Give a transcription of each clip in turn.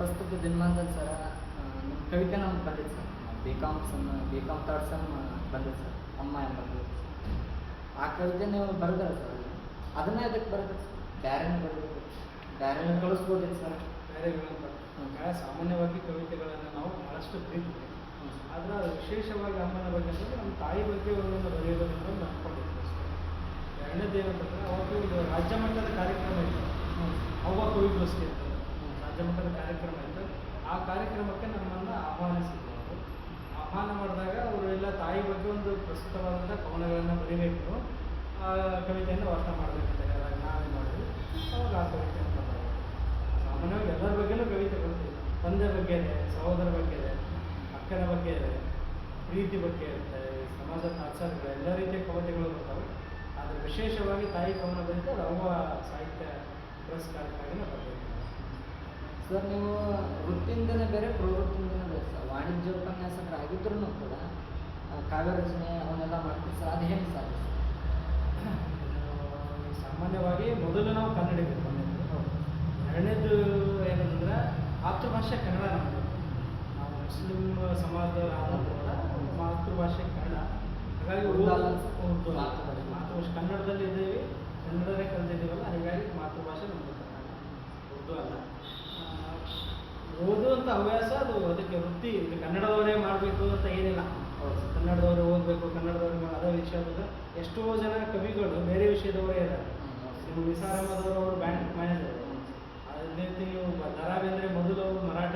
ಪ್ರಸ್ತುತ ದಿನಮಾನದಲ್ಲಿ ಸರ ನಮ್ಮ ಕವಿತೆ ನಮ್ಗೆ ಬಂದಿತ್ತು sir. B com sem B com third sem ಬಂದಿತ್ತು ಸರ್. ಅಮ್ಮ ಎಂಬ ಆ ಕವಿತೆ ನೀವು ಬರೆದ್ರೆ ಸರ್ ಅದನ್ನೇ ಅದಕ್ಕೆ ಬರೆದ್ರೆ ಸರ್. ಬರಬೇಕು ಬೇರೆ ಬ್ಯಾರೆನೇ ಕಳಿಸ್ಬೋದಿತ್ತು ಸರ್? ಬೇರೆ ಸಾಮಾನ್ಯವಾಗಿ ಕವಿತೆಗಳನ್ನು ನಾವು ಬಹಳಷ್ಟು ಬರೀತೀವಿ. ಆದ್ರೆ ವಿಶೇಷವಾಗಿ ಅಮ್ಮನ ಬಗ್ಗೆ ಅಂದರೆ ನಮ್ಮ ತಾಯಿ ಬಗ್ಗೆ ಒಂದು ಬರೆಯೋದನ್ನು ನಾವು ಸರ್. ಅಷ್ಟೇ ಎರಡನೇದು ಅವಾಗ ಅವತ್ತು ಇದು ರಾಜ್ಯ ಮಟ್ಟದ ಕಾರ್ಯಕ್ರಮ ಇತ್ತು. ಅವ್ವ ಕವಿಗೋಷ್ಠಿ ಅಂತ ಮಟ್ಟದ ಕಾರ್ಯಕ್ರಮ ಇತ್ತು. ಆ ಕಾರ್ಯಕ್ರಮಕ್ಕೆ ನಮ್ಮನ್ನು ಆಹ್ವಾನಿಸಿದ್ರು ಅವರು. ಆಹ್ವಾನ ಮಾಡಿದಾಗ ಅವರು ಎಲ್ಲ ತಾಯಿ ಬಗ್ಗೆ ಒಂದು ಪ್ರಸ್ತುತವಾದಂಥ ಕವನಗಳನ್ನು ಬರೀಬೇಕು. ಆ ಕವಿತೆಯನ್ನು ವಾಚನ ಮಾಡಬೇಕಂತ ಹೇಳಿದಾಗ ನಾವೇ ಮಾಡಿದ್ವಿ. ಅವಾಗ ಆ ಕವಿತೆಯನ್ನು ಬರೆದ್ವಿ. ಸಾಮಾನ್ಯವಾಗಿ ಎಲ್ಲರ ಬಗ್ಗೆನೂ ಕವಿತೆ ಬರ್ತೀವಿ ತಂದೆ ಬಗ್ಗೆ ಇದೆ, ಸಹೋದರ ಬಗ್ಗೆ ಇದೆ, ಅಕ್ಕನ ಬಗ್ಗೆ ಇದೆ, ಪ್ರೀತಿ ಬಗ್ಗೆ ಇರುತ್ತೆ ಸಮಾಜದ ಆಚಾರಗಳು ಎಲ್ಲ ರೀತಿಯ ಕವಿತೆಗಳು ಬರ್ತಾವೆ ಆದರೆ ವಿಶೇಷವಾಗಿ ತಾಯಿ ಕವನ ಬರೀತಾ ಅವ ಸಾಹಿತ್ಯ ಪುರಸ್ಕಾರಕ್ಕಾಗಿ ನಾವು ಬರ್ತೀವಿ ಸರ್ ನೀವು ವೃತ್ತಿಯಿಂದನೇ ಬೇರೆ ಪ್ರವೃತ್ತಿಯಿಂದನೇ ಬೇರೆ ಸರ್ ವಾಣಿಜ್ಯ ಉಪನ್ಯಾಸಕರಾಗಿದ್ರೂ ಕೂಡ ಕಾವ್ಯ ರಚನೆ ಅವನ್ನೆಲ್ಲ ಮಾಡ್ತೀವಿ ಸರ್ ಅದು ಹೇಗೆ ಸರ್ ಸಾಮಾನ್ಯವಾಗಿ ಮೊದಲು ನಾವು ಕನ್ನಡಿಗರು ಬಂದಿದ್ದು ಎರಡನೇದು ಏನಂದ್ರೆ ಮಾತೃಭಾಷೆ ಕನ್ನಡ ನಮ್ಮದು ನಾವು ಮುಸ್ಲಿಂ ಸಮಾಜದವರು ಕೂಡ ಮಾತೃಭಾಷೆ ಕನ್ನಡ. ಹಾಗಾಗಿ ಉರ್ದು ಮಾತೃಭಾಷೆ. ಮಾತೃಭಾಷೆ ಕನ್ನಡದಲ್ಲಿ ಇದ್ದೀವಿ ಕನ್ನಡನೇ ಕಲಿತಿದ್ದೀವಲ್ಲ ಹೀಗಾಗಿ ಮಾತೃಭಾಷೆ ನಮ್ಮದು ಕನ್ನಡ. ಉರ್ದು ಅಲ್ಲ. ಓದುವಂಥ ಹವ್ಯಾಸ ಅದು ಅದಕ್ಕೆ ವೃತ್ತಿ ಇದು ಕನ್ನಡದವರೇ ಮಾಡಬೇಕು ಅಂತ ಏನಿಲ್ಲ. ಕನ್ನಡದವರು ಓದಬೇಕು ಕನ್ನಡದವರು ಅದೇ ವಿಷಯದ ಎಷ್ಟೋ ಜನ ಕವಿಗಳು ಬೇರೆ ವಿಷಯದವರೇ ಇದ್ದಾರೆ. ನೀವು ನಿಸಾರ್ ಅವರು ಬ್ಯಾಂಕ್ ಮ್ಯಾನೇಜರ್. ಅದೇ ರೀತಿ ನೀವು ದರಾ ಬೇಂದ್ರೆ ಮೊದಲು ಅವರು ಮರಾಠ.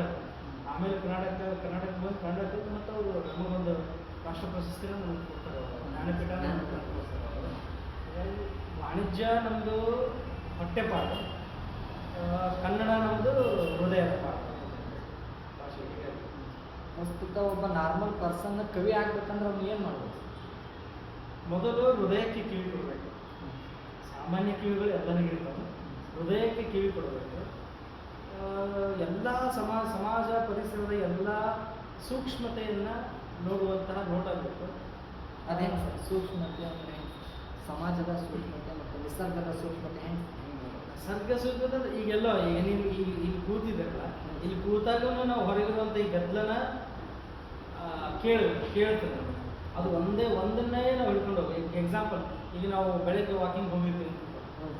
ಆಮೇಲೆ ಕರ್ನಾಟಕ ಕರ್ನಾಟಕ ಬಂದು ಕರ್ನಾಟಕ ಮತ್ತು ಅವರು ನಮಗೊಂದು ರಾಷ್ಟ್ರ ಪ್ರಶಸ್ತಿನ ನಮ್ಗೆ ಕೊಡ್ತಾರೆ. ಜ್ಞಾನಪೀಠ ವಾಣಿಜ್ಯ ನಮ್ಮದು ಹೊಟ್ಟೆಪಾಠ ಆ, ಕನ್ನಡ ನಮ್ಮದು ಹೃದಯ. ಪ್ರಸ್ತುತ ಒಬ್ಬ ನಾರ್ಮಲ್ ಪರ್ಸನ್ ಕವಿ ಆಗ್ಬೇಕಂದ್ರೆ ಅವ್ನು ಏನು ಮಾಡ್ಬೇಕು? ಮೊದಲು ಹೃದಯಕ್ಕೆ ಕಿವಿ ಕೊಡಬೇಕು. ಸಾಮಾನ್ಯ ಕಿವಿಗಳು ಎಲ್ಲರಿಗೂ ಇರ್ತವೆ. ಹೃದಯಕ್ಕೆ ಕಿವಿ ಕೊಡಬೇಕು. ಎಲ್ಲ ಸಮಾಜ ಸಮಾಜ ಪರಿಸರದ ಎಲ್ಲ ಸೂಕ್ಷ್ಮತೆಯನ್ನು ನೋಡುವಂತಹ ನೋಟ ಬೇಕು. ಅದೇನು ಸರ್ ಸೂಕ್ಷ್ಮತೆ ಅಂದರೆ ಸಮಾಜದ ಸೂಕ್ಷ್ಮತೆ ಮತ್ತು ನಿಸರ್ಗದ ಸೂಕ್ಷ್ಮತೆ ಹೆಂಗೆ ಸರ್ಗ ಸೂಕ್ಷ್ಮತೆ ಅಂದ್ರೆ ಈಗೆಲ್ಲ ಈಗ ನೀವು ಇಲ್ಲಿ ಇಲ್ಲಿ ಇಲ್ಲಿ ಕೂತಾಗೂ ನಾವು ಹೊರಗಿರುವಂಥ ಈ ಗದ್ದಲನ ಕೇಳಬೇಕು ಕೇಳ್ತದೆ ಅದು ಒಂದೇ, ಒಂದನ್ನೇ ನಾವು ಹಿಡ್ಕೊಂಡು ಹೋಗಿ ಎಕ್ಸಾಂಪಲ್ ಈಗ ನಾವು ಬೆಳಗ್ಗೆ ವಾಕಿಂಗ್ ಹೋಗಿರ್ತೀವಿ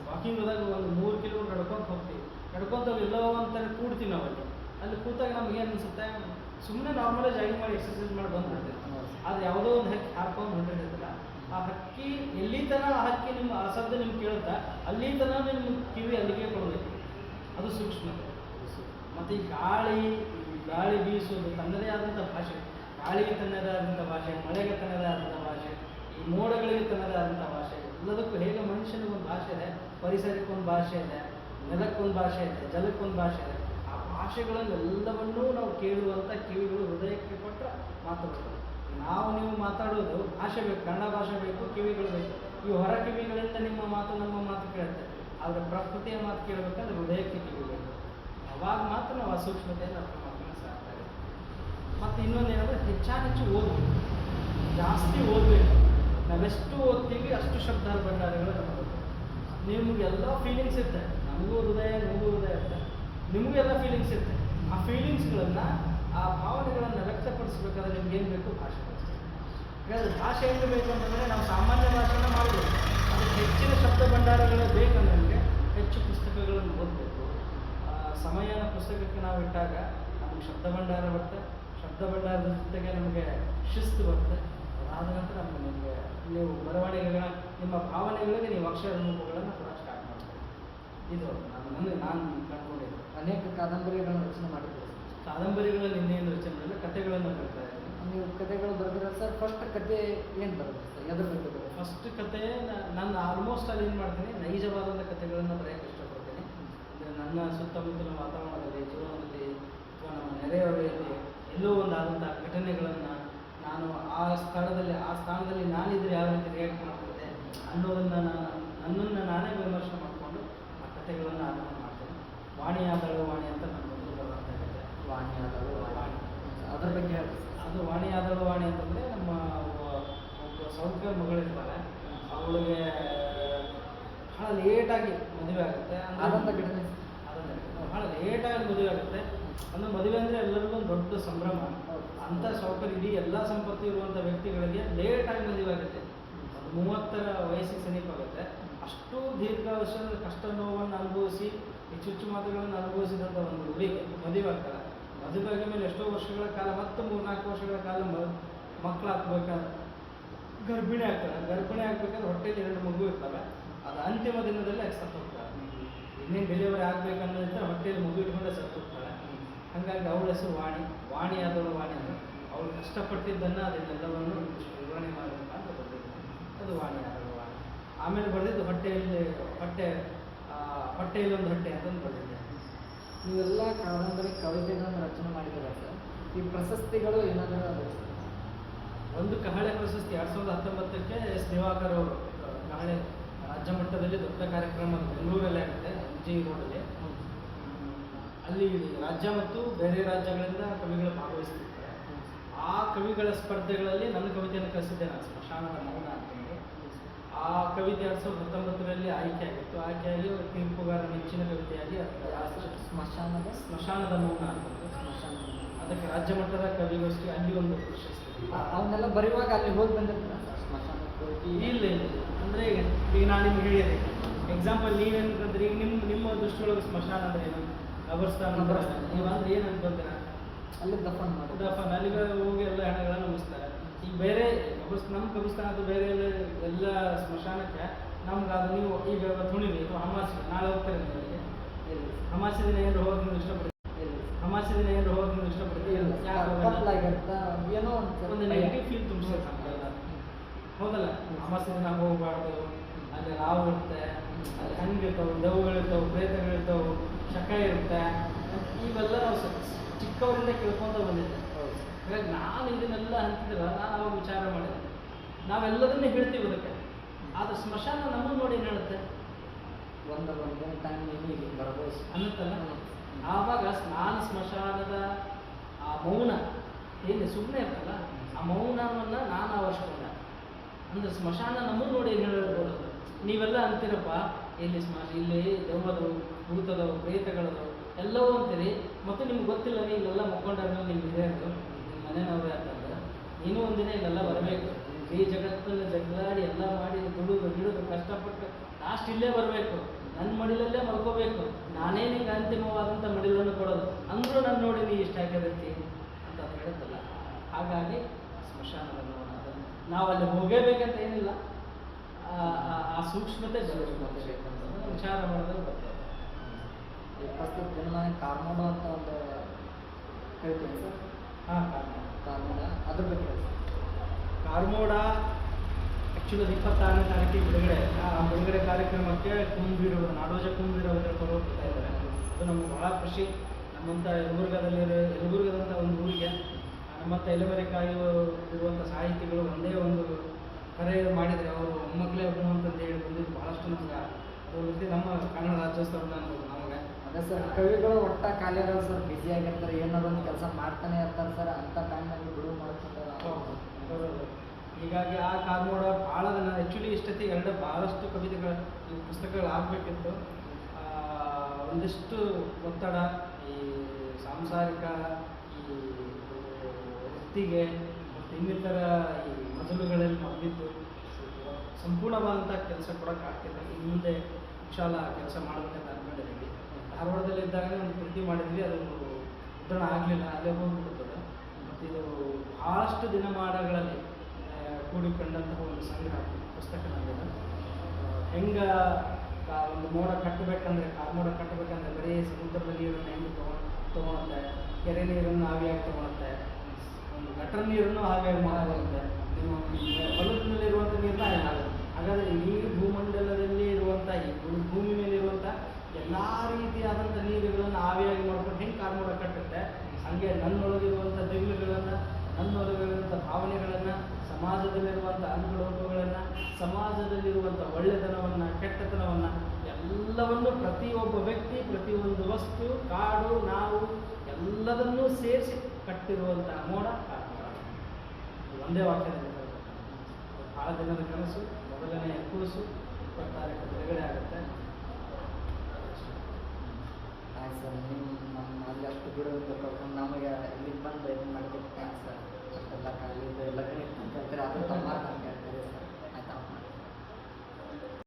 ವಾಕಿಂಗ್ ಹೋದಾಗ ಒಂದು ಮೂರು ಕಿಲೋಮೀಟರ್ ನಡ್ಕೊಂತ ಹೋಗ್ತೀವಿ. ನಡ್ಕೊಂತ ಎಲ್ಲೋ ಅಂತಾರೆ ಕೂಡ್ತೀವಿ ನಾವು ಅಲ್ಲಿ. ಅಲ್ಲಿ ಕೂತಾಗ ನಮ್ಗೆ ಏನು ಅನಿಸುತ್ತೆ? ಸುಮ್ಮನೆ ನಾರ್ಮಲ್ ಜಾಗಿಂಗ್ ಮಾಡಿ ಎಕ್ಸರ್ಸೈಸ್ ಮಾಡಿ ಬಂದ್ಬಿಡ್ತೀವಿ ಅದು ಯಾವುದೋ ಒಂದು ಹಕ್ಕಿ ಹಾರ್ಕೊಂಡು ಹೊಂಟಿರ್ತೈತಲ್ಲ ಆ ಹಕ್ಕಿ ಎಲ್ಲಿ ತನ ಆ ಹಕ್ಕಿ ನಿಮ್ಮ ಆ ಶಬ್ದ ನಿಮ್ಗೆ ಕೇಳುತ್ತಾ? ಅಲ್ಲಿ ತನ ನಿಮ್ಮ ಕಿವಿ ಅಲ್ಲಿಗೆ ಕೊಡಬೇಕು. ಅದು ಸೂಕ್ಷ್ಮತೆ ಮತ್ತು ಈ ಗಾಳಿ ಗಾಳಿ ಬೀಸೋದು ತನ್ನದೇ ಆದಂಥ ಭಾಷೆ. ಗಾಳಿಗೆ ತನ್ನದಾದಂಥ ಭಾಷೆ ಮಳೆಗೆ ತನ್ನದಾದಂಥ ಭಾಷೆ, ಈ ಮೋಡಗಳಿಗೆ ತನ್ನದಾದಂಥ ಭಾಷೆ, ಎಲ್ಲದಕ್ಕೂ ಹೇಗೆ ಮನುಷ್ಯನಿಗೊಂದು ಭಾಷೆ ಇದೆ ಪರಿಸರಕ್ಕೊಂದು ಭಾಷೆ ಇದೆ ನೆಲಕ್ಕೊಂದು ಭಾಷೆ ಇದೆ ಜಲಕ್ಕೊಂದು ಭಾಷೆ ಇದೆ, ಆ ಭಾಷೆಗಳನ್ನೆಲ್ಲವನ್ನೂ ನಾವು ಕೇಳುವಂಥ ಕಿವಿಗಳು ಹೃದಯಕ್ಕೆ ಕೊಟ್ಟರೆ ಮಾತಾಡ್ತೀವಿ ನಾವು ನೀವು ಮಾತಾಡೋದು ಭಾಷೆ ಬೇಕು, ಕನ್ನಡ ಭಾಷೆ ಬೇಕು, ಕಿವಿಗಳು ಬೇಕು. ಈ ಹೊರ ಕಿವಿಗಳಿಂದ ನಿಮ್ಮ ಮಾತು ನಮ್ಮ ಮಾತು ಕೇಳುತ್ತೆ. ಆದರೆ ಪ್ರಕೃತಿಯ ಮಾತು ಕೇಳಬೇಕಂದ್ರೆ ಹೃದಯಕ್ಕೆ ಕಿವಿಗಳು ಅವಾಗ ಮಾತ್ರ ನಾವು ಆ ಅರ್ಥ ಮಾಡ್ಕೊಂಡು ಸಾಧ್ಯ ಆಗುತ್ತೆ ಮತ್ತು ಇನ್ನೊಂದು ಏನಂದರೆ ಹೆಚ್ಚಾನೆಚ್ಚು ಓದಬೇಕು. ಜಾಸ್ತಿ ಓದಬೇಕು. ನಾವೆಷ್ಟು ಓದ್ತೀವಿ ಅಷ್ಟು ಶಬ್ದ ಭಂಡಾರಗಳು ನಮಗೆ. ನಿಮಗೆಲ್ಲ ಫೀಲಿಂಗ್ಸ್ ಇರುತ್ತೆ. ನಮಗೂ ಹೃದಯ, ನಿಮಗೂ ಹೃದಯ ಇರುತ್ತೆ. ನಿಮಗೂ ಎಲ್ಲ ಫೀಲಿಂಗ್ಸ್ ಇರುತ್ತೆ. ಆ ಫೀಲಿಂಗ್ಸ್ಗಳನ್ನು ಆ ಭಾವನೆಗಳನ್ನು ವ್ಯಕ್ತಪಡಿಸ್ಬೇಕಾದ್ರೆ ನಿಮ್ಗೆ ಏನು ಬೇಕು ಭಾಷೆ ಬೇಕು. ಹಾಗಾದ್ರೆ ಭಾಷೆ ಏನು ಬೇಕು ಅಂತಂದರೆ ನಾವು ಸಾಮಾನ್ಯ ಭಾಷೆನ ಮಾಡಬೇಕು ಅದಕ್ಕೆ ಹೆಚ್ಚಿನ ಶಬ್ದ ಭಂಡಾರಗಳು ಬೇಕಂದ್ರೆ ನಮಗೆ ಹೆಚ್ಚು ಪುಸ್ತಕಗಳನ್ನು ಓದಬೇಕು. ಸಮಯನ ಪುಸ್ತಕಕ್ಕೆ ನಾವು ಇಟ್ಟಾಗ ನಮಗೆ ಶಬ್ದ ಭಂಡಾರ ಬರುತ್ತೆ. ಭಂಡಾರದ ಜೊತೆಗೆ ನಮಗೆ ಶಿಸ್ತು ಬರುತ್ತೆ. ಅದಾದ ನಂತರ ನಮಗೆ ನೀವು ಬರವಣಿಗೆಗಳ ನಿಮ್ಮ ಭಾವನೆಗಳಿಗೆ ನೀವು ಅಕ್ಷರ ರೂಪಗಳನ್ನು ಕೂಡ ಸ್ಟಾರ್ಟ್ ಮಾಡ್ತೀರಿ. ಇದು ನಾನು ನನಗೆ ನಾನು ಕಂಡುಕೊಂಡಿದ್ದು ಅನೇಕ ಕಾದಂಬರಿಗಳನ್ನು ರಚನೆ ಮಾಡಿದ್ದೆ ಕಾದಂಬರಿಗಳ ನಿನ್ನೆಯಿಂದ ಇನ್ನೇನು ರಚನೆ ಮಾಡಿದ್ರೆ ಕಥೆಗಳನ್ನು ಬರ್ತಾ ಇದ್ದೀನಿ ನೀವು ಕಥೆಗಳು ಬರೆದಿರ ಸರ್ ಫಸ್ಟ್ ಕತೆ ಏನು ಬರುತ್ತೆ ಸರ್? ಎದ್ರ ಬಗ್ಗೆ ಬರೋದು ಫಸ್ಟ್ ಕತೆ ನಾನು ಆಲ್ಮೋಸ್ಟ್ ಅಲ್ಲಿ ಏನು ಮಾಡ್ತೀನಿ ನೈಜವಾದಂಥ ಕಥೆಗಳನ್ನು ಬರೆಯೋಕ್ಕೆ ಇಷ್ಟಪಡ್ತೀನಿ. ನನ್ನ ಸುತ್ತಮುತ್ತಲಿನ ವಾತಾವರಣದಲ್ಲಿ ಜೀವನದಲ್ಲಿ ಅಥವಾ ನಮ್ಮ ನೆರೆಹೊರೆಯಲ್ಲಿ ಎಲ್ಲೋ ಒಂದಾದಂಥ ಆದಂಥ ಘಟನೆಗಳನ್ನು ನಾನು ಆ ಸ್ಥಳದಲ್ಲಿ ಆ ಸ್ಥಾನದಲ್ಲಿ ನಾನಿದ್ರೆ ಯಾವ ರೀತಿ ರಿಯಾಕ್ಟ್ ಮಾಡ್ತಿದ್ದೆ ಅನ್ನೋದನ್ನು ನಾನು ನನ್ನನ್ನು ನಾನೇ ವಿಮರ್ಶೆ ಮಾಡಿಕೊಂಡು ಆ ಕಥೆಗಳನ್ನು ಆರಂಭ ಮಾಡ್ತೇನೆ. ವಾಣಿ ಆದಳು ವಾಣಿ ಅಂತ ನನ್ನ ಮೊದಲು ಬರುವಂಥ ವಾಣಿ ಆದಳು ವಾಣಿ. ಅದ್ರ ಬಗ್ಗೆ ಅದು ವಾಣಿ ಆದಳು ವಾಣಿ ಅಂತಂದರೆ ನಮ್ಮ ಒಬ್ಬ ಸೌಖ್ಯ ಮಗಳಿರ್ತಾರೆ ಅವಳಿಗೆ ಭಾಳ ಲೇಟಾಗಿ ಮದುವೆ ಆಗುತ್ತೆ. ಅದನ್ನು ಆದಂಥ ಘಟನೆ. ಆದಂಥ. ಭಾಳ ಲೇಟಾಗಿ ಮದುವೆ ಆಗುತ್ತೆ. ಅಂದರೆ ಮದುವೆ ಅಂದರೆ ಎಲ್ಲರಿಗೂ ಒಂದು ದೊಡ್ಡ ಸಂಭ್ರಮ. ಅಂಥ ಸೌಕರ್ಯ ಇಡೀ ಎಲ್ಲ ಸಂಪತ್ತು ಇರುವಂಥ ವ್ಯಕ್ತಿಗಳಿಗೆ ಮದುವೆ ಆಗುತ್ತೆ ಅದು ಮೂವತ್ತರ ವಯಸ್ಸಿಗೆ ಸಮೀಪ ಆಗುತ್ತೆ. ಅಷ್ಟು ದೀರ್ಘಾವಶ ಕಷ್ಟ ನೋವನ್ನು ಅನುಭವಿಸಿ, ಹೆಚ್ಚು ಮಾತುಗಳನ್ನು ಅನುಭವಿಸಿದಂಥ ಒಂದು ಹುಡುಗಿ ಮದುವೆ ಆಗ್ತಾರೆ ಮದುವೆ ಮೇಲೆ ಎಷ್ಟೋ ವರ್ಷಗಳ ಕಾಲ ಮತ್ತೆ ಮೂರ್ನಾಲ್ಕು ವರ್ಷಗಳ ಕಾಲ ಮಕ್ಕಳು ಹಾಕ್ಬೇಕಾದ್ರೆ ಗರ್ಭಿಣಿ ಆಗ್ತಾರೆ ಗರ್ಭಿಣಿ ಆಗ್ಬೇಕಾದ್ರೆ ಹೊಟ್ಟೆಯಲ್ಲಿ ಎರಡು ಮಗು ಇರ್ತವೆ. ಅದು ಅಂತಿಮ ದಿನದಲ್ಲಿ ಆಕೆ ಸತ್ತು ಹೋಗ್ತಾರೆ ಇನ್ನೇನು ಡೆಲಿವರಿ ಆಗಬೇಕನ್ನೋದ್ರೆ ಹೊಟ್ಟೆಯಲ್ಲಿ ಮಗು ಸತ್ತು ಹೋಗ್ತಾಳೆ ಹಾಗಾಗಿ ಅವಳ ಹೆಸರು ವಾಣಿ ವಾಣಿ ಆದವಳು ವಾಣಿ ಅಂದರೆ ಅವಳು ಕಷ್ಟಪಟ್ಟಿದ್ದನ್ನು ಅದನ್ನೆಲ್ಲವನ್ನು ವಿವರಣೆ ವಿವರಣೆ ಅಂತ ಬಂದಿದ್ದು ಅದು ವಾಣಿ ಆದವಳು ವಾಣಿ. ಆಮೇಲೆ ಬರೆದಿದ್ದು ಹೊಟ್ಟೆಯಲ್ಲಿ ಹೊಟ್ಟೆ ಆ, ಹೊಟ್ಟೆಯಲ್ಲಿ ಒಂದು ಹೊಟ್ಟೆ ಅಂತಂದು ಬರೆದಿದ್ದೆ ಇವೆಲ್ಲ ಕಾದಂಬರಿ ಕವಿತೆಗಳನ್ನು ರಚನೆ ಮಾಡಿದ್ದಾರೆ ಸರ್. ಈ ಪ್ರಶಸ್ತಿಗಳು ಏನಾದರೂ ಅದೇ ಒಂದು ಕಹಳೆ ಪ್ರಶಸ್ತಿ ಎರಡು ಸಾವಿರದ ಹತ್ತೊಂಬತ್ತಕ್ಕೆ ಎಸ್ ದಿವಾಕರ್ ಅವರು ಕಹಳೆ ರಾಜ್ಯ ಮಟ್ಟದಲ್ಲಿ ದೊಡ್ಡ ಕಾರ್ಯಕ್ರಮ ಬೆಂಗಳೂರಲ್ಲೇ ಆಗುತ್ತೆ ಜಿ ರೋಡಲ್ಲಿ. ಅಲ್ಲಿ ರಾಜ್ಯ ಮತ್ತು ಬೇರೆ ರಾಜ್ಯಗಳಿಂದ ಕವಿಗಳು ಭಾಗವಹಿಸ್ತಿರ್ತಾರೆ. ಆ ಕವಿಗಳ ಸ್ಪರ್ಧೆಗಳಲ್ಲಿ ನನ್ನ ಕವಿತೆಯನ್ನು ಕಲಿಸಿದ್ದೆ ನಾನು ಸ್ಮಶಾನದ ಮೌನ ಅಂತಂದು ಆ ಕವಿತೆ ಎರಡು ಸಾವಿರದ ಹತ್ತೊಂಬತ್ತರಲ್ಲಿ ಆಯ್ಕೆ ಆಗಿತ್ತು ಆಯ್ಕೆಯಾಗಿ ತೀರ್ಪುಗಾರ ನೆಚ್ಚಿನ ಕವಿತೆಯಾಗಿ ಸ್ಮಶಾನದ ಸ್ಮಶಾನದ ಮೌನ ಅಂತಂದು ಸ್ಮಶಾನ ಅದಕ್ಕೆ ರಾಜ್ಯ ಮಟ್ಟದ ಕವಿಗೋಷ್ಠಿ ಅಲ್ಲಿ ಒಂದು ಪ್ರಶಸ್ತಿ. ಅವನ್ನೆಲ್ಲ ಬರೆಯುವಾಗ ಅಲ್ಲಿ ಹೋಗಿ ಬಂದಿರ್ತಾರೆ ಇಲ್ಲ ಇಲ್ಲ ಅಂದರೆ ಈಗ ಈಗ ನಾನು ನಿಮ್ಗೆ ಹೇಳಿದೆ. ಎಕ್ಸಾಂಪಲ್ ನೀವೇನಂತಂದ್ರೆ ಈಗ ನಿಮ್ಮ ನಿಮ್ಮ ದೃಷ್ಟಿಯೊಳಗೆ ಸ್ಮಶಾನ ಅಂದ್ರೆ ಏನು? ಕಬರ್ಸ್ತಾನ ಅಂದ್ರೆ ಕಬರ್ಸ್ತಾನ. ನೀವು ಅಂದ್ರೆ ಏನು ಅನ್ಕೊಂತೀರ? ಅಲ್ಲಿ ದಫನ್ ಮಾಡಿ. ದಫನ್ ಅಲ್ಲಿಗೆ ಹೋಗಿ ಎಲ್ಲ ಹೆಣಗಳನ್ನ ಮುಗಿಸ್ತಾರೆ ಈಗ ಬೇರೆ ಕಬರ್ಸ್ ನಮ್ಮ ಕಬರ್ಸ್ತಾನ ಅದು ಬೇರೆ ಎಲ್ಲ ಎಲ್ಲ ಸ್ಮಶಾನಕ್ಕೆ ನಮ್ಗೆ ಅದು ನೀವು ಈಗ ತುಣಿವಿ ಅಥವಾ ಅಮಾಸಿ ನಾಳೆ ಹೋಗ್ತಾರೆ ಇಲ್ಲ. ಅಮಾಸಿ ದಿನ ಏನು ಹೋಗಿ ನೀವು ಇಷ್ಟಪಡ್ತೀರಿ? ಅಮಾಸಿ ದಿನ ಏನು ಹೋಗಿ ನೀವು ಇಷ್ಟಪಡ್ತೀರಿ? ಏನೋ ಒಂದು ನೆಗೆಟಿವ್ ಫೀಲ್ ತುಂಬಿಸುತ್ತೆ ನಮ್ಗೆಲ್ಲ. ಹೌದಲ್ಲ? ಅಮಾವಾಸ್ಯೆ ದಿನ ಹೋಗಬಾರ್ದು. ಅಲ್ಲಿ ಹಾವು ಇರುತ್ತೆ. ಅಲ್ಲಿ ಹಂಗಿರ್ತಾವೆ ದೆವ್ಗಳಿರ್ತಾವೆ ಪ್ರೇತಗಳಿರ್ತಾವೆ. ಶಕ ಇರುತ್ತೆ. ಇವೆಲ್ಲ ನಾವು ಸ್ವಲ್ಪ ಚಿಕ್ಕವರಿಂದ ಕೇಳ್ಕೊಂತ ಬಂದಿದ್ದೆ. ಹಾಗಾಗಿ ನಾನು ಇದನ್ನೆಲ್ಲ ಹಂತಿದ್ರ ನಾನು ಅವಾಗ ವಿಚಾರ ಮಾಡಿದೆ. ನಾವೆಲ್ಲದನ್ನೇ ಹೇಳ್ತೀವಿ ಅದಕ್ಕೆ. ಆದ್ರೆ ಸ್ಮಶಾನ ನಮ್ಮನ್ನು ನೋಡಿ ಏನು ಹೇಳುತ್ತೆ? ಒಂದು ಒಂದಿನ ಟೈಮ್ ಬರಬಹುದು ಬರ್ಬೋದು. ಅನ್ನುತ್ತಲ್ಲ? ಆವಾಗ ನಾನು ಸ್ಮಶಾನದ ಆ ಮೌನ ಏನು ಸುಮ್ಮನೆ ಇರ್ತಲ್ಲ? ಆ ಮೌನವನ್ನ ನಾನು ಆವರಿಸ್ಕೊಂಡೆ. ಅಂದ್ರೆ ಸ್ಮಶಾನ ನಮ್ಮನ್ನು ನೋಡಿ ಏನು ಹೇಳ್ಬೋದು ನೀವೆಲ್ಲ ಅಂತೀರಪ್ಪ ಇಲ್ಲಿ ಮಾಡಿ? ಇಲ್ಲಿ ದೆವ್ವದವು ಭೂತದವು ಪ್ರೇತಗಳದವು ಎಲ್ಲವೂ ಅಂತೀರಿ. ಮತ್ತು ನಿಮ್ಗೆ ಗೊತ್ತಿಲ್ಲ ಇಲ್ಲೆಲ್ಲ ಮಕ್ಕೊಂಡಾಗ ನಿಮ್ಮ ಹಿರಿಯರು ನಿಮ್ಮ ಮನೆಯವ್ರೆ ಯಾಕಂದ್ರೆ ಇನ್ನೂ ಒಂದಿನ ಇಲ್ಲೆಲ್ಲ ಬರಬೇಕು. ಈ ಜಗತ್ತನ್ನು ಜಗಳಾಡಿ ಎಲ್ಲ ಮಾಡಿ ದುಡಿದು ಹಿಡಿದು ಕಷ್ಟಪಟ್ಟು ಲಾಸ್ಟ್ ಇಲ್ಲೇ ಬರಬೇಕು. ನನ್ನ ಮಡಿಲಲ್ಲೇ ಮಲ್ಕೋಬೇಕು. ನಾನೇ ನಿಂಗೆ ಅಂತಿಮವಾದಂಥ ಮಡಿಲನ್ನು ಕೊಡೋದು. ಅಂದರೂ ನನ್ನ ನೋಡಿ ನೀ ಇಷ್ಟ ಆಗಿರುತ್ತೆ ಅಂತ ಹೇಳುತ್ತಲ್ಲ ಹಾಗಾಗಿ ಸ್ಮಶಾನದ ನಾವು ಅಲ್ಲಿ ಹೋಗೇಬೇಕಂತ ಏನಿಲ್ಲ. ಆ- ಸೂಕ್ಷ್ಮತೆ ಸೂಕ್ಷ್ಮತೆ ಬೇಕು ಅಂತ. ವಿಚಾರ ಮಾಡೋದು ಬರ್ತದೆ. ಈ ಪ್ರಸ್ತುತ ದಿನಮಾನ ಕಾರ್ಮೋಡ ಅಂತ ಒಂದು ಹೇಳ್ತೀನಿ ಸರ್. ಹಾಂ ಕಾರ್ಮೋಡ ಅದ್ರ ಬಗ್ಗೆ ಸರ್. ಕಾರ್ಮೋಡ ಆ್ಯಕ್ಚುಲಿ ಅದು ಇಪ್ಪತ್ತಾರನೇ ತಾರೀಕಿಗೆ ಬಿಡುಗಡೆ. ಆ ಬಿಡುಗಡೆ ಕಾರ್ಯಕ್ರಮಕ್ಕೆ ಕುಂಬೀರವರು ನಾಡೋಜ ಕುಂಬೀರವರು ಬರ್ತಾ ಇದ್ದಾರೆ. ಅದು ನಮ್ಗೆ ಭಾಳ ಖುಷಿ. ನಮ್ಮಂಥ ಯಲಬುರ್ಗದಲ್ಲಿರೋ ಯಲಬುರ್ಗದಂಥ ಒಂದು ಊರಿಗೆ ನಮ್ಮಂಥ ಎಲೆಮರೆಕಾಯಿ ಇರುವಂಥ ಸಾಹಿತಿಗಳು ಒಂದೇ ಒಂದು ಕರೆ ಮಾಡಿದರೆ ಅವರು ಮೊಮ್ಮಕ್ಕಳೇ ಒಬ್ಬನು ಅಂತಂದು ಹೇಳಿ ಬಂದಿದ್ದು ಭಾಳಷ್ಟು ನಮ್ಗೆ ಅದ್ರ ಜೊತೆ ನಮ್ಮ ಕನ್ನಡ ರಾಜ್ಯೋತ್ಸವ ಅನ್ಬೋದು ನಮಗೆ. ಅದೇ ಸರ್ ಕವಿಗಳು ಒಟ್ಟ ಖಾಲಿ ಸರ್ ಬ್ಯುಸಿ ಆಗಿರ್ತಾರೆ ಏನಾದ್ರು ಒಂದು ಕೆಲಸ ಮಾಡ್ತಾನೆ ಇರ್ತಾರೆ ಸರ್ ಅಂಥ ಟೈಮ್ನಲ್ಲಿ ಬಿಡುವು ಮಾಡ್ತಾರೆ. ಹೀಗಾಗಿ ಆ ಕಾರ್ಮೋಡ ಭಾಳ ನಾನು ಆ್ಯಕ್ಚುಲಿ ಇಷ್ಟೊತ್ತಿಗೆ ಎರಡು ಭಾಳಷ್ಟು ಕವಿತೆಗಳು ಈ ಪುಸ್ತಕಗಳು ಆಗಬೇಕಿತ್ತು. ಒಂದಿಷ್ಟು ಒತ್ತಡ ಈ ಸಾಂಸಾರಿಕ ಈ ವೃತ್ತಿಗೆ ಮತ್ತು ಇನ್ನಿತರ ಈ ಮಜಲುಗಳಲ್ಲಿ ಮಾಡಿದ್ದು ಸಂಪೂರ್ಣವಾದಂಥ ಕೆಲಸ ಕೊಡೋಕೆ ಆಗ್ತಿಲ್ಲ. ಇನ್ನು ಮುಂದೆ ವಿಶಾಲ ಕೆಲಸ ಮಾಡಬೇಕಂತ ಅಂದ್ಕೊಂಡಿದ್ದೀವಿ ಧಾರವಾಡದಲ್ಲಿದ್ದಾಗ ಒಂದು ಕೃತಿ ಮಾಡಿದ್ವಿ. ಅದು ಮುದ್ರಣ ಆಗಲಿಲ್ಲ, ಅಲ್ಲೇ ಹೋಗ್ಬಿಡ್ತದೆ. ಮತ್ತು ಇದು ಭಾಳಷ್ಟು ದಿನಮಾನಗಳಲ್ಲಿ ಕೂಡಿಕೊಂಡಂತಹ ಒಂದು ಸಂಗ್ರಹ, ಪುಸ್ತಕ ನನ್ನದು ಹೆಂಗೆ ಒಂದು ಮೋಡ ಕಟ್ಟಬೇಕಂದ್ರೆ ಕಾರ್ಮೋಡ ಕಟ್ಟಬೇಕಂದ್ರೆ ಬರೀ ಸಮುದ್ರದ ನೀರನ್ನು ಹೆಂಗೆ ತೊಗೊಂಡು ತೊಗೊಳುತ್ತೆ? ಕೆರೆ ನೀರನ್ನು ಆವಿಯಾಗಿ ತೊಗೊಳುತ್ತೆ? ಒಂದು ಗಟರ್ ನೀರನ್ನು ಆವಿಯಾಗಿ ಮಾಡಾಗುತ್ತೆ ನಿಮ್ಮ ಹೊಲದಲ್ಲಿರುವಂಥ ಇರುವಂತಹ ಹಾಗೆ ಹಾಗಾದರೆ ಈ ಭೂಮಂಡಲದಲ್ಲಿ ಇರುವಂಥ ಈ ಭೂಮಿ ಮೇಲೆ ಇರುವಂಥ ಎಲ್ಲ ರೀತಿಯಾದಂಥ ನೀರುಗಳನ್ನು ಆವಿಯಾಗಿ ಮಾಡ್ಕೊಂಡು ಹೆಂಗೆ ಕಾರ್ಮೋಡ ಕಟ್ಟುತ್ತೆ? ಹಾಗೆ ನನ್ನೊಳಗಿರುವಂಥ ದಿಗ್ಲುಗಳನ್ನು ನನ್ನೊಳಗಿರುವಂಥ ಭಾವನೆಗಳನ್ನು ಸಮಾಜದಲ್ಲಿರುವಂಥ ಅನುಕೂಲಗಳನ್ನು ಸಮಾಜದಲ್ಲಿರುವಂಥ ಒಳ್ಳೆತನವನ್ನು, ಕೆಟ್ಟತನವನ್ನು ಎಲ್ಲವನ್ನು ಪ್ರತಿಯೊಬ್ಬ ವ್ಯಕ್ತಿ, ಪ್ರತಿಯೊಂದು ವಸ್ತು, ಕಾಡು, ನಾವು ಎಲ್ಲದನ್ನೂ ಸೇರಿಸಿ ಕಟ್ಟಿರುವಂಥ ಮೋಡ ಒಂದೇ ವಾಕ್ಯದಲ್ಲಿ ಭಾಳ ದಿನದ ಕನಸು ಮೊದಲನೆಯ ಇಪ್ಪತ್ತು ತಾರೀಕು ಬಿಡುಗಡೆ ಆಗುತ್ತೆ. ಆಯ್ತು ಸರ್, ನೀವು ನಮ್ಮ ಅಲ್ಲಿ ಅಷ್ಟು ಬಿಡೋದು ಕರ್ಕೊಂಡು ನಮಗೆ ಇಲ್ಲಿಗೆ ಬಂದು ಇದು ಮಾಡ್ಬೇಕು ಥ್ಯಾಂಕ್ಸ್ ಸರ್? ಅಷ್ಟೆಲ್ಲ ಕಾಲಿದ್ದು ಎಲ್ಲ ಕಡೆ ಅದು ತಮ್ಮ ಹೇಳ್ತಾರೆ ಸರ್.